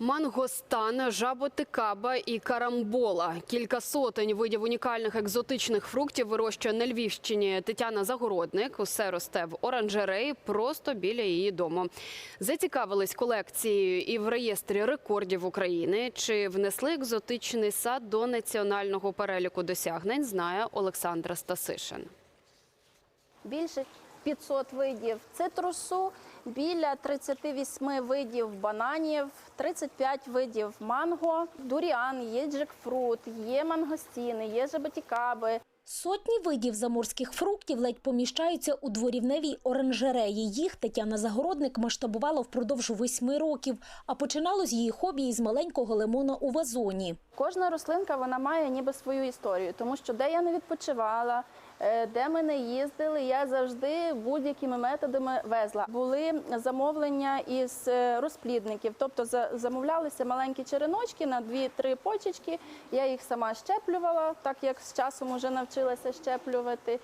Мангостан, жаботикаба і карамбола. Кілька сотень видів унікальних екзотичних фруктів вирощує на Львівщині Тетяна Загородник. Усе росте в оранжереї просто біля її дому. Зацікавились колекцією і в реєстрі рекордів України. Чи внесли екзотичний сад до національного переліку досягнень, знає Олександра Стасишин. більше 500 видів цитрусу, біля 38 видів бананів, 35 видів манго, дуріан, є джекфрут, є мангостіни, є жаботікаби. Сотні видів заморських фруктів ледь поміщаються у дворівневій оранжереї. Їх Тетяна Загородник масштабувала впродовж восьми років, а починало з її хобі із маленького лимона у вазоні. Кожна рослинка вона має ніби свою історію, тому що де я не відпочивала, де ми не їздили, я завжди будь-якими методами везла. Були замовлення із е, розплідників, тобто за- замовлялися маленькі череночки на 2-3 почечки. Я їх сама щеплювала, так як з часом вже навчилася щеплювати.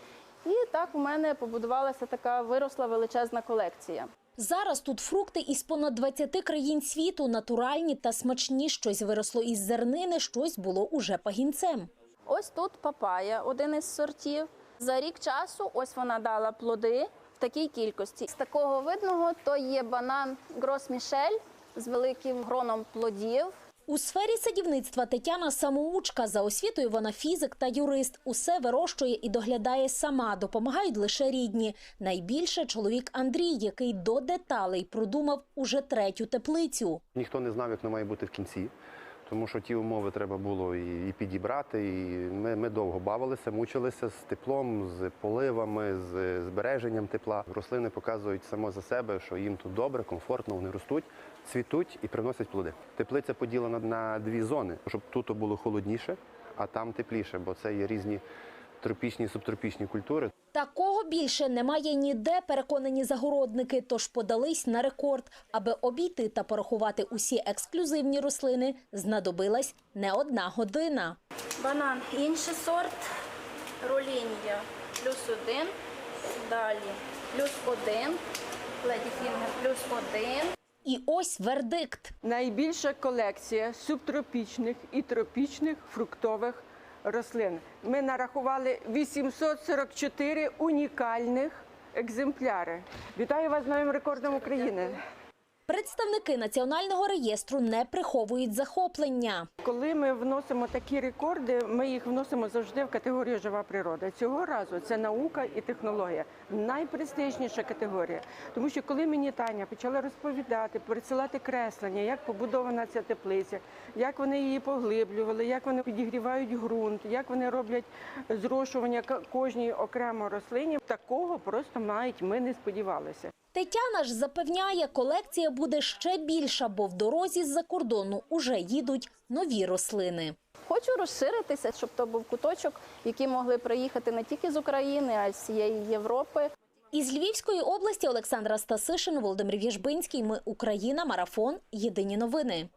І так у мене побудувалася така виросла величезна колекція. Зараз тут фрукти із понад 20 країн світу, натуральні та смачні. Щось виросло із зернини, щось було уже пагінцем. Ось тут папая, один із сортів. За рік часу ось вона дала плоди в такій кількості. З такого видного то є банан Грос Мішель з великим гроном плодів. У сфері садівництва Тетяна самоучка. За освітою вона фізик та юрист. Усе вирощує і доглядає сама. Допомагають лише рідні. Найбільше чоловік Андрій, який до деталей продумав уже третю теплицю. Ніхто не знав, як воно має бути в кінці, тому що ті умови треба було і, і підібрати. І ми, ми довго бавилися, мучилися з теплом, з поливами, з збереженням тепла. Рослини показують само за себе, що їм тут добре, комфортно, вони ростуть, цвітуть і приносять плоди. Теплиця поділена на дві зони, щоб тут було холодніше, а там тепліше, бо це є різні тропічні і субтропічні культури. Такого більше немає ніде, переконані загородники, тож подались на рекорд. Аби обійти та порахувати усі ексклюзивні рослини, знадобилась не одна година. Банан інший сорт, ролінія плюс один, далі плюс один, леді плюс один. І ось вердикт. Найбільша колекція субтропічних і тропічних фруктових рослин. Ми нарахували 844 унікальних екземпляри. Вітаю вас з новим рекордом України. Представники національного реєстру не приховують захоплення. Коли ми вносимо такі рекорди, ми їх вносимо завжди в категорію жива природа. Цього разу це наука і технологія. Найпрестижніша категорія. Тому що коли мені Таня почала розповідати, присилати креслення, як побудована ця теплиця, як вони її поглиблювали, як вони підігрівають ґрунт, як вони роблять зрошування кожній окремо рослині, такого просто навіть ми не сподівалися. Тетяна ж запевняє, колекція буде ще більша, бо в дорозі з-за кордону уже їдуть нові рослини. Хочу розширитися, щоб то був куточок, який могли приїхати не тільки з України, а й з всієї Європи. Із Львівської області Олександра Стасишин, Володимир Вєжбинський. Ми Україна. Марафон. Єдині новини.